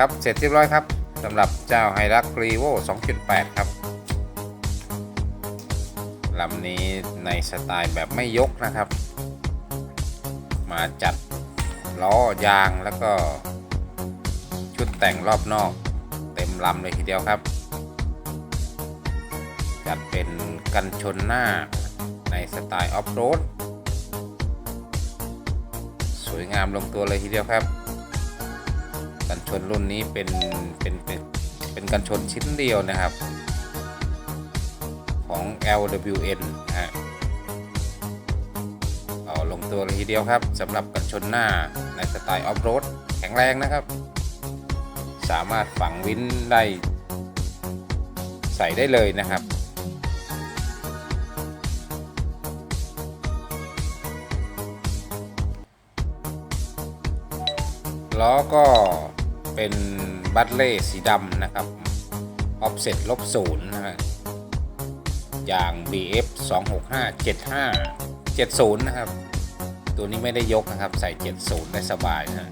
ครับ เสร็จเรียบร้อยครับสำหรับเจ้าไฮรักรีโว2.8 ครับลำนี้ในสไตล์แบบไม่ยกนะครับ มาจัดล้อยางแล้วก็ชุดแต่งรอบนอก เต็มลำเลยทีเดียวครับ จัดเป็นกันชนหน้าในสไตล์ออฟโรด สวยงามลงตัวเลยทีเดียวครับ กันชนรุ่นนี้เป็นเป็นเป็นเป็นกันชนชิ้นเดียวนะครับ ของ LWN นะฮะเอาลงตัวเลยทีเดียวครับสำหรับกันชนหน้าในสไตล์ออฟโรดแข็งแรงนะครับ สามารถฝังวินได้ใส่ได้เลยนะครับล้อก็ เป็นบัตเล่สีดำนะครับออฟเซ็ตลบศูนย์นะอย่าง BF 265 75 70 นะครับ ตัวนี้ไม่ได้ยกนะครับใส่ 70 ได้สบายนะฮะ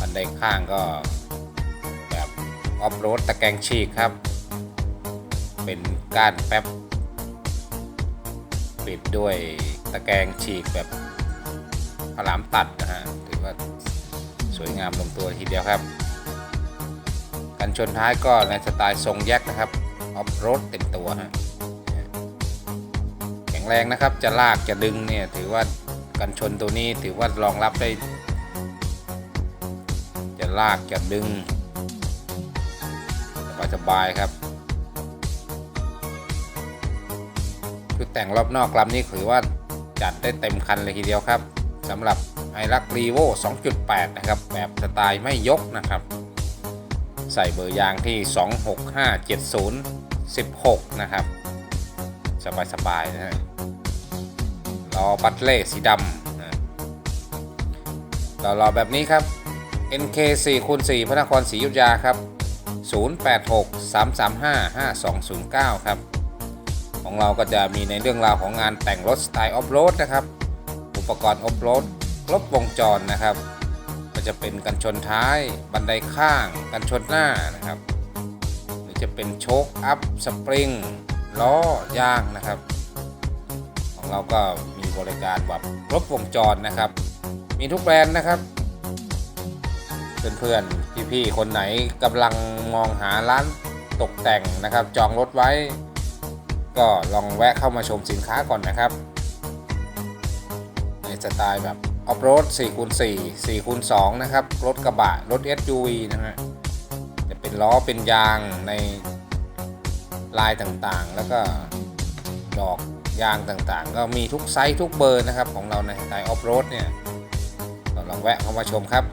บันไดข้างก็แบบออฟโรดตะแกรงฉีกครับ เป็นก้านแป๊บปิดด้วยตะแกรงฉีกแบบพลามตัดนะฮะถือว่า วยงามลงตัวทีเดียวครับกันชนท้ายก็ในสไตล์ทรงแยกนะครับออฟโรดเต็มตัวฮะแข็งแรงนะครับจะลากจะดึงเนี่ยถือว่ากันชนตัวนี้ถือว่ารองรับได้ จะลากจะดึงสบายๆครับคือแต่งรอบนอกลำนี้ถือว่าจัดได้เต็มคันเลยทีเดียวครับสำหรับ รักรีโว2.8 นะครับ แบบสไตล์ไม่ยกนะครับ ใส่เบอร์ยางที่ 26570 16 นะครับ สบายๆนะฮะล้อบัตเล่สีดำนะต่อรอแบบนี้ครับ NK 4คูณ4พระนครศรีอยุธยาครับ 086 335 5209 ครับ ของเราก็จะมีในเรื่องราวของงานแต่งรถสไตล์ออฟโรดนะครับ อุปกรณ์ออฟโรด รบวงจรนะครับ ก็จะเป็นกันชนท้ายบันไดข้างกันชนหน้านะครับ หรือจะเป็นโชคอัพสปริงล้อยางนะครับ ของเราก็มีบริการแบบครบวงจรนะครับ มีทุกแบรนด์นะครับ เพื่อนๆพี่ๆคนไหนกำลังมองหาร้านตกแต่งนะครับ จองรถไว้ ก็ลองแวะเข้ามาชมสินค้าก่อนนะครับ ในสไตล์แบบ ออฟโรด4คูณ4 4คูณ2นะครับ รถกระบะ รถ SUV นะฮะ จะเป็นล้อเป็นยางในลายต่างๆ แล้วก็ดอกยางต่างๆ ก็มีทุกไซส์ทุกเบอร์นะครับของเราในสไทยออฟโรดเนี่ยลองแวะเข้ามาชมครับ